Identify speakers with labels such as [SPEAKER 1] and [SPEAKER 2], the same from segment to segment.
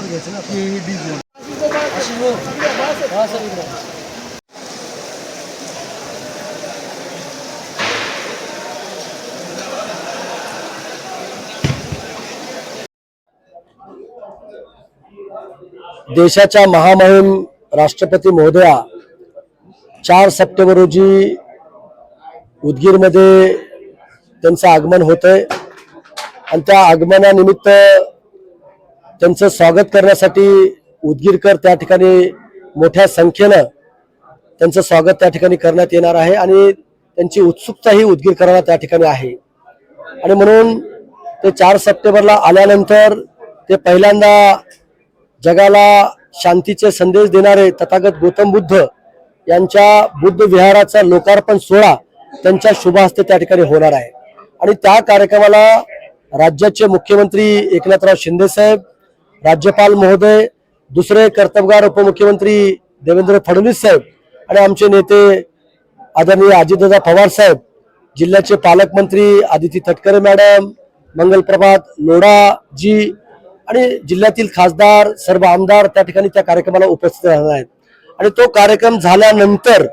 [SPEAKER 1] घ्यायचं ना डिझेल हा सर इकडं देशाच्या महामहिम राष्ट्रपती महोदया चार सप्टेंबर रोजी उदगीरमध्ये त्यांचं आगमन होतंय. आणि त्या आगमनानिमित्त त्यांचं स्वागत करण्यासाठी उदगीरकर त्या ठिकाणी मोठ्या संख्येनं त्यांचं स्वागत त्या ठिकाणी करण्यात येणार आहे आणि त्यांची उत्सुकताही उदगीरकरांना त्या ठिकाणी आहे. आणि म्हणून ते चार सप्टेंबरला आल्यानंतर ते पहिल्यांदा जगाला शांतीचे संदेश देणारे तथागत गौतम बुद्ध यांच्या बुद्ध विहाराचा लोकार्पण सोहळा त्यांच्या शुभ हस्ते त्या ठिकाणी होणार आहे. आणि त्या कार्यक्रमाला राज्याचे मुख्यमंत्री एकनाथराव शिंदे साहेब राज्यपाल महोदय दुसरे कर्तबगार उपमुख्यमंत्री देवेंद्र फडणवीस साहेब आणि आमचे नेते आदरणीय अजितदादा पवार साहेब जिल्ह्याचे पालकमंत्री आदिती तटकरे मॅडम मंगलप्रभात लोढाजी आणि जिल्ह्यातील खासदार सर्व आमदार त्या ठिकाणी त्या कार्यक्रमाला उपस्थित राहणार आहेत. आणि तो कार्यक्रम झाल्यानंतर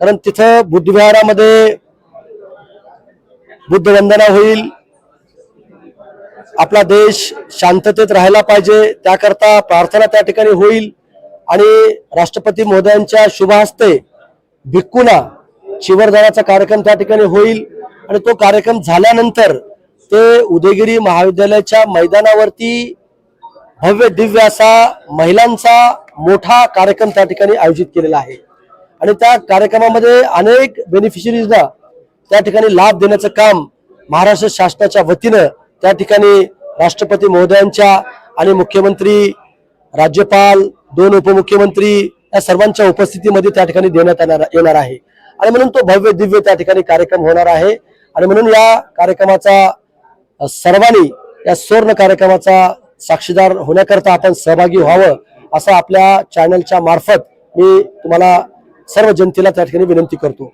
[SPEAKER 1] कारण तिथं बुद्धविहारामध्ये बुद्धवंदना होईल आपला देश शांततेत राहायला पाहिजे त्याकरता प्रार्थना त्या ठिकाणी होईल. आणि राष्ट्रपती महोदयांच्या शुभ हस्ते भिक्कूना शिवरदानाचा कार्यक्रम त्या ठिकाणी होईल. आणि तो कार्यक्रम झाल्यानंतर ते उदयगिरी महाविद्यालयाच्या मैदानावरती भव्य दिव्य असा महिलांचा मोठा कार्यक्रम त्या ठिकाणी आयोजित केलेला आहे. आणि त्या कार्यक्रमामध्ये अनेक बेनिफिशरीजना त्या ठिकाणी लाभ देण्याचं काम महाराष्ट्र शासनाच्या वतीनं त्या ठिकाणी राष्ट्रपती महोदयांच्या आणि मुख्यमंत्री राज्यपाल दोन उपमुख्यमंत्री या सर्वांच्या उपस्थितीमध्ये त्या ठिकाणी देण्यात येणार येणार आहे. आणि म्हणून तो भव्य दिव्य त्या ठिकाणी कार्यक्रम होणार आहे. आणि म्हणून या कार्यक्रमाचा सर्वांनी या सुवर्ण कार्यक्रमाचा साक्षीदार होण्याकरता आपण सहभागी व्हावं असं आपल्या चॅनलच्या मार्फत मी तुम्हाला सर्व जनतेला त्या ठिकाणी विनंती करतो.